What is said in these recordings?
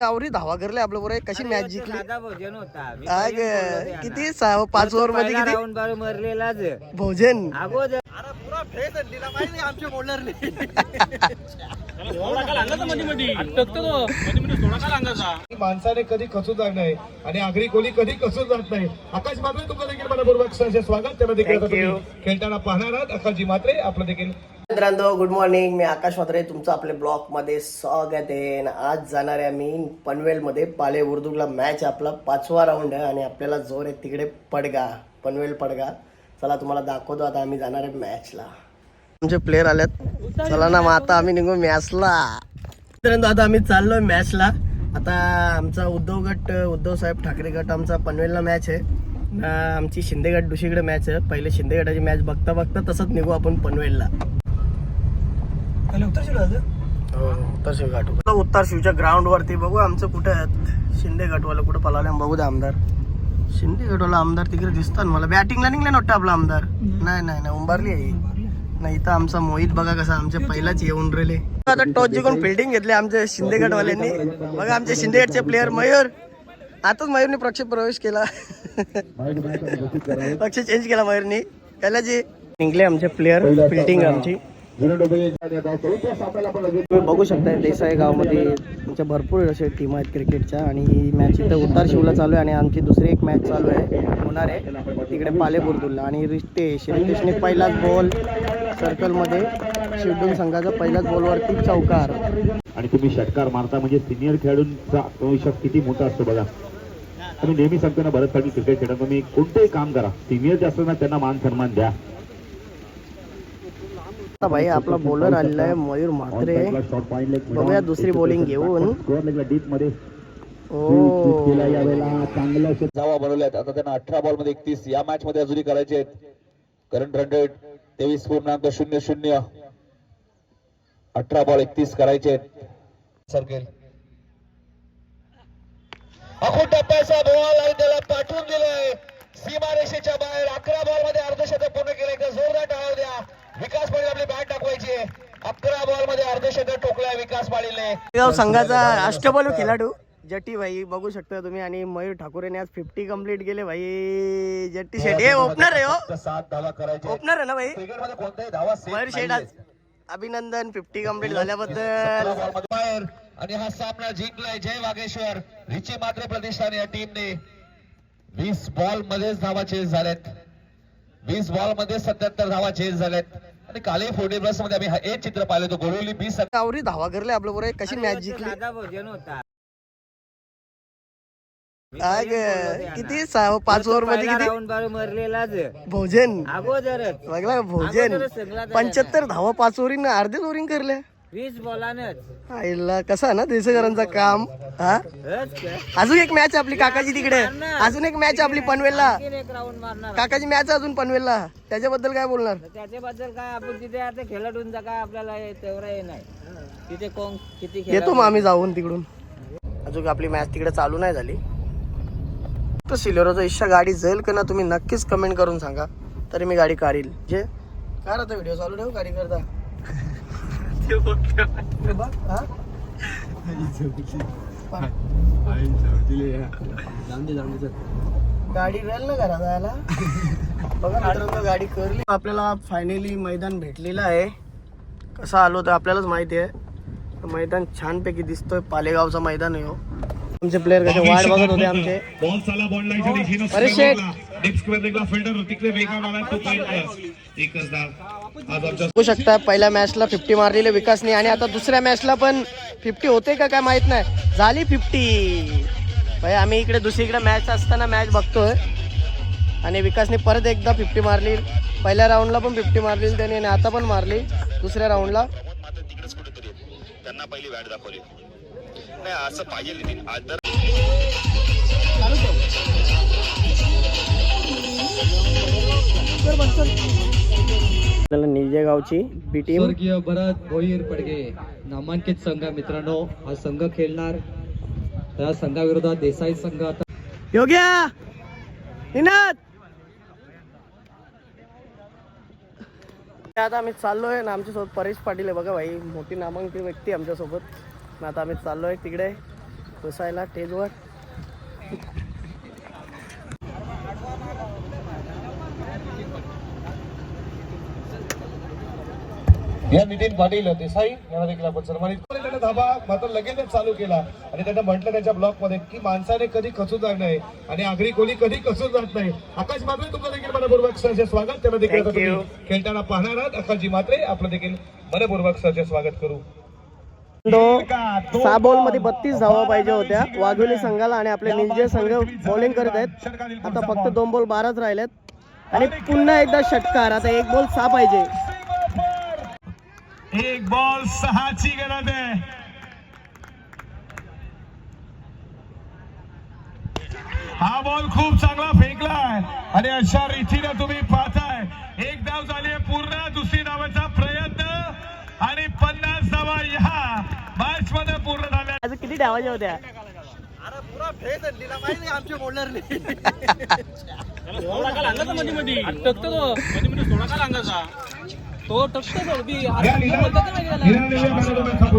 आवरी धावा करले आपल्या बरोबर कशी मॅच जिंकली? भोजन होता. किती सहा पाच ओव्हरमध्ये किती? मरलेलाच. भोजन. अगोदर माणसाने कधी खचून जात नाही आणि आगरी कोली कधी खचून जात नाही. आकाश मात्रे तुमचं देखील मनपूर्वक सहर्ष स्वागत. तुम्ही खेळताना पाहणार आहात. आकाशजी मात्रे आपलं देखील मित्रांनो गुड मॉर्निंग मी आकाश मात्रे तुमचं आपल्या ब्लॉकमध्ये स्वागत आहे. आज जाणार आहे आम्ही पनवेल मध्ये पाले उर्दूला मॅच आपला. पाचवा राऊंड आहे आणि आपल्याला जोर आहे तिकडे पडगा. पनवेल पडगा. चला तुम्हाला दाखवतो. आता आम्ही जाणार आहे मॅचला तुमचे प्लेयर आल्यात चला ना मग आता आम्ही निघू मॅचला मित्रांनो आता आम्ही चाललोय मॅचला आता आमचा उद्धव गट उद्धव साहेब ठाकरे गट आमचा पनवेलला मॅच आहे. आमची शिंदेगड दुसरीकडे मॅच आहे. पहिले शिंदे गटाची मॅच बघता बघता तसंच निघू आपण पनवेलला. हो उत्तर शिव घाट उत्तर शिवच्या ग्राउंड वरती बघू. आमचं कुठे आहेत शिंदे गटवाला कुठं पलावले बघू द्या आमदार. शिंदे गटवाला आमदार तिकडे दिसतात मला. बॅटिंगला निघले नव्हतं आपला आमदार? नाही. नाही नाही उंबारली आहे. नाही इथं आमचा मोहित बघा कसा आमच्या पहिलाच येऊन राहिले. आता टॉस जिंकून फिल्डिंग घेतले आमच्या शिंदे गटवाल्यांनी. बघा आमचे शिंदे गटचे प्लेअर मयूर. आताच मयूरने पक्ष प्रवेश केला. पक्ष चेंज केला मयूरनी. त्याला जे जिंकले आमचे प्लेअर फिल्डिंग आमची. तुम्ही बघू शकता देसाई गावमध्ये आमच्या भरपूर असे टीम आहेत क्रिकेटच्या आणि ही मॅच इथं उतार शिवला चालू आहे आणि आमची दुसरी एक मॅच चालू आहे. होणार आहे. तिकडे पाले बुर्दुलला आणि रितेश रितेशने पहिलाच बॉल सर्कलमध्ये शिवडून संघाचा पहिल्याच बॉलवरती चौकार. आणि तुम्ही षटकार मारता म्हणजे सिनियर खेळाडूंचा आत्मविश्वास किती मोठा असतो बघा. तुम्ही नेहमी सांगतो ना काही क्रिकेट खेळताना तुम्ही कोणतेही काम करा. सिनियर जे असतात ना त्यांना मान सन्मान द्या. आता भाई आपला बॉलर आलेला आहे मयूर म्हात्रे. बघूया दुसरी bowling घेऊन. धावा बनवल्यात. आता त्यांना अठरा बॉलमध्ये एकतीस. या मॅच मध्ये अजूनही करायचे आहेत. करंट रन रेट तेवीस पूर्णांक शून्य शून्य. अठरा बॉल एकतीस करायचे आहेत. सर्केल. अखून टप्प्याचा बॉल आणि त्याला पाठवून दिलाय. सीमारेषेच्या बाहेर अकरा बॉलमध्ये अर्धशतक पूर्ण केलं एकदा जोरदार टाळाव द्या विकास पाटील आपली बॅट टाकवायची आहे अकरा बॉल मध्ये अर्धशतक टोकलाय विकास संघाचा अष्टबल खेळाडू जट्टी भाई बघू शकता तुम्ही. आणि मयूर ठाकूरने आज फिफ्टी कंप्लीट केले भाई. जट्टी शेट हे ओपनर आहे हो. ओपनर आहे ना भाई? मयूर शेट. आज अभिनंदन फिफ्टी कंप्लीट झाल्याबद्दल. आणि हा सामना जिंकलाय जय वागेश्वर. रिची मात्रे प्रतिष्ठान या टीमने वीस बॉल मध्येच धावा चेस झाल्यात वीस बॉलमध्ये सत्याहत्तर धावा चेस झाल्यात आणि कालही फोर्टी प्लसमध्ये आम्ही हा एक चित्र पाहिलं होतं बीस आवरी धावा करले आपल्या बरोबर कशी मॅच जिंकली? साधा भोजन होता. मी काय पहिलेच बोललो ग, यांना. किती सहा पाच ओव्हरमध्ये पहिला किती? राऊंड बार मरलेलाच. भोजन. अगोदरच. बघला भोजन. अगोदरच सगळा झाला पंच्याहत्तर धावा पाच ओव्हरीनं अर्धेच ओव्हरिंग करल्या. वीस बॉलानच. आईला कसा ना देशकरांचा काम? हा? अजून एक मॅच आपली काकाची तिकडे. अजून एक मॅच आपली पनवेलला. आणखीन एक राऊंड मारणार. काकाची मॅच अजून पनवेलला. त्याच्याबद्दल काय बोलणार? तर त्याच्याबद्दल काय आपण तिथे आता खेळाडूंचा काय आपल्याला हे तेवढं हे नाही. तिथे कोण किती येतो मग आम्ही जाऊन तिकडून. अजून आपली मॅच तिकडे चालू नाही झाली. तर सिलेरोचा इच्छा गाडी जाईल का ना तुम्ही नक्कीच कमेंट करून सांगा. तरी मी गाडी काढील. जे काय राहता व्हिडिओ चालू ठेव? गाडी करता. बघ, हा? गाडी राहील ना घरा जायला. बघा मित्रांनो गाडी करली आपल्याला फायनली मैदान भेटलेलं आहे. कसं आलो तर आपल्यालाच माहिती आहे. मैदान छानपैकी दिसतोय. पालेगावचं मैदान आहे हो. आमचे प्लेअर कसे वाट बघत होते आमचे. अरे शेट. नेक्स्ट स्क्वेअर लेगला फिल्डर तिकडे वेगळा आला तो पॉईंट एकच धाव. आज आमच्या बघू शकता पहिल्या मॅचला फिफ्टी मारलेले विकासने आणि आता दुसऱ्या मॅचला पण फिफ्टी होते का काय माहीत नाही. झाली फिफ्टी भाई आम्ही इकडे दुसरीकडे मॅच असताना मॅच बघतोय. आणि विकासने परत एकदा फिफ्टी मारली. पहिल्या राऊंडला पण फिफ्टी मारली त्याने आणि आता पण मारली. दुसऱ्या राऊंडला त्यांना पहिली बॅट दाखवली. नाही असं पाहिजे नितीन आज जर आपल्याला निजे गावची बी टीम स्वर्गीय भरत भोईर पडगे. नामांकित संघ मित्रांनो हा संघ खेळणार. त्या संघाविरोधात देसाई संघ आता योग्या! निनाद! आता आम्ही चाललोय ना आमच्यासोबत परेश पाटील आहे. बघा भाई मोठी नामांकित व्यक्ती आमच्यासोबत. आता आम्ही चाललोय तिकडे बसायला स्टेजवर या नितीन पाटील देसाई यांना देखील आपण सन्मानित. त्याने धाबा मात्र लगेचच चालू केला. आणि त्यांना म्हटलं त्याच्या ब्लॉकमध्ये की माणसाने कधी खचून जात नाही आणि आगरी कोणी कधी खचून जात नाही. आकाश मात्रे तुमचं देखील मनपूर्वक सहर्ष स्वागत. त्यांना देखील खेळताना पाहणार आहात. आकाशजी मात्रे आपलं देखील मनपूर्वक सहर्ष स्वागत करू. सहा बॉलमध्ये बत्तीस धावा पाहिजे होत्या. वाघोली संघाला आणि आपले निलजे संघ बॉलिंग करत आहेत. आता फक्त दोन बॉल बाराच राहिलेत. आणि पुन्हा एकदा षटकार. आता एक बॉल सहा पाहिजे. एक बॉल सहाची गरज आहे. हा बॉल खूप चांगला फेकलाय. आणि अशा रीतीने तुम्ही पाहताय. एक धाव झाली आहे पूर्ण दुसरी धावाचा प्रयत्न. आणि पन्नास धावा ह्या मॅच मध्ये पूर्ण झाल्या. आज किती धावाच्या होत्या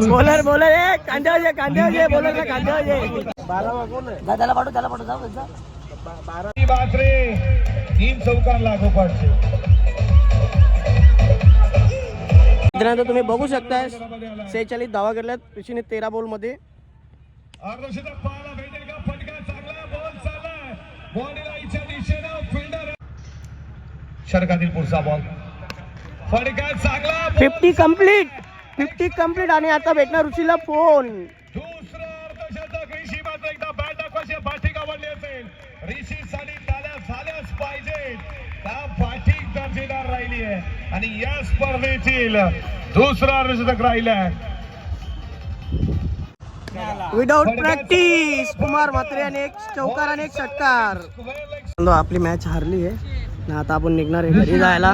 बॉलर बॉलर ए कांद्यावर जे कांद्यावर जे बॉलर ना कांद्यावर जे त्याला पाठव त्याला पाठव जाऊ जा. बाजरे तीन चौकार लागोपाठ मित्रांनो तुम्ही बघू शकता सेहेचाळीस धावा केल्यात पिशीने तेरा बॉलमध्ये. षटकातील पुढचा ball. Fifty complete fifty complete आणि आता भेटणार ऋषीला फोन राहिली आहे. आणि या स्पर्धेतील दुसरं अर्धशतक राहिलंय विदाउट प्रॅक्टिस कुमार म्हात्रे आणि एक चौकार आणि एक षटकार. आपली मॅच हारली आहे. आणि आता आपण निघणार आहे घरी जायला.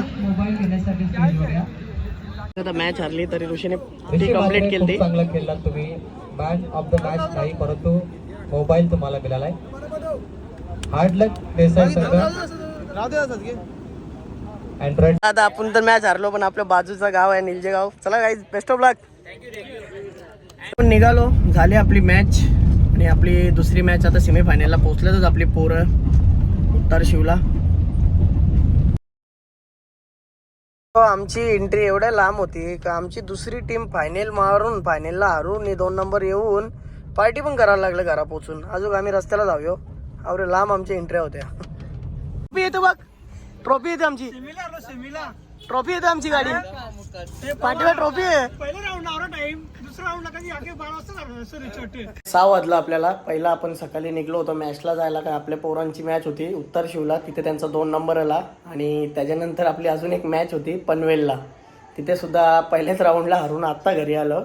आता मॅच हारली तरी ऋषीने ती कंप्लीट केली. ती चांगलं खेळलात तुम्ही. मॅन ऑफ द मॅच नाही परंतु मोबाईल तुम्हाला मिळालाय. हार्ड लक देसाई संघ अँड्रॉइड आता आपण तर मॅच हारलो पण आपल्या बाजूचं गाव आहे निलजे गाव. चला काही बेस्ट ऑफ लक आपण निघालो झाली आपली मॅच आणि आपली दुसरी मॅच आता सेमीफायनलला पोहोचल्यातच आपली पोरं उत्तर शिवला हो, आमची एंट्री एवढ्या लांब होती का आमची दुसरी टीम फायनल मारून फायनलला हारून आणि दोन नंबर येऊन पार्टी पण करायला लागलं घरा पोचून. अजून आम्ही रस्त्याला जाऊयो अवरे लांब आमच्या एंट्री होत्या. ट्रॉफी येतो बघ. ट्रॉफी येते आमची. ट्रॉफी येते आमची गाडी. पाठीवर ट्रॉफी आहे. सहा वाजला आपल्याला. पहिला आपण सकाळी निघलो होतो मॅचला जायला काय आपल्या पोरांची मॅच होती उत्तर शिवला. तिथे त्यांचा दोन नंबर आला. आणि त्याच्यानंतर आपली अजून एक मॅच होती पनवेलला. तिथे सुद्धा पहिल्याच राऊंडला हरून आत्ता घरी आलो.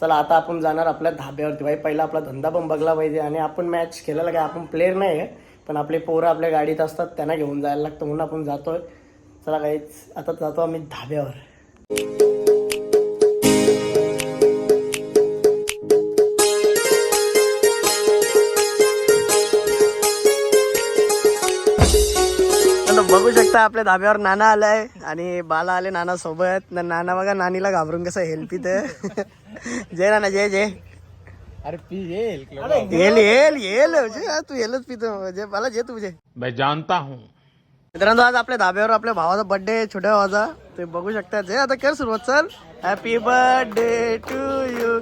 चला आता आपण जाणार आपल्या धाब्यावरती. भाई पहिला आपला धंदा पण बघला पाहिजे आणि आपण मॅच खेळायला काय आपण प्लेअर नाही आहे पण आपले पोरं आपल्या गाडीत असतात त्यांना घेऊन जायला लागतं म्हणून आपण जातोय. चला काहीच आता जातो आम्ही धाब्यावर बघू शकता आपल्या धाब्यावर नाना आलाय आणि बाला आले नाना सोबत नाना बघा नानीला घाबरून कसं हेल्प पित जय नाना जय जय अरे पी येल येल येल जे, तू येलच पितो जे मला जे तू जे मैं जानता हूँ मित्रांनो आज आपल्या धाब्यावर आपल्या भावाचा बर्थडे छोट्या भावाचा. ते बघू शकता जे. आता कर सुरुवात चल. Happy birthday to you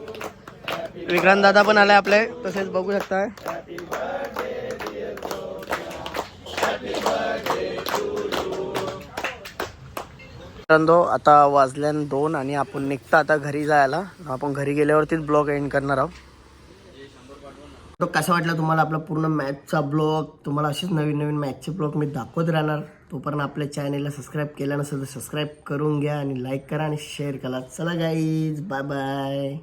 Vikrant दादा पण आलाय आपले तसेच बघू शकता. मित्रांनो आता वाजल्यान दोन आणि आपण निघता आता घरी जायला. आपण घरी गेल्यावरतीच ब्लॉग एंड करणार आहोत. तो कसा वाटला तुम्हाला आपला पूर्ण मॅचचा ब्लॉग? तुम्हाला असेच नवीन नवीन मॅचचे ब्लॉग मी दाखवत राहणार. तोपर्यंत आपल्या चॅनेलला सबस्क्राईब केला नसेल तर सबस्क्राईब करून घ्या आणि लाईक करा आणि शेअर करा. चला गाईज बाय बाय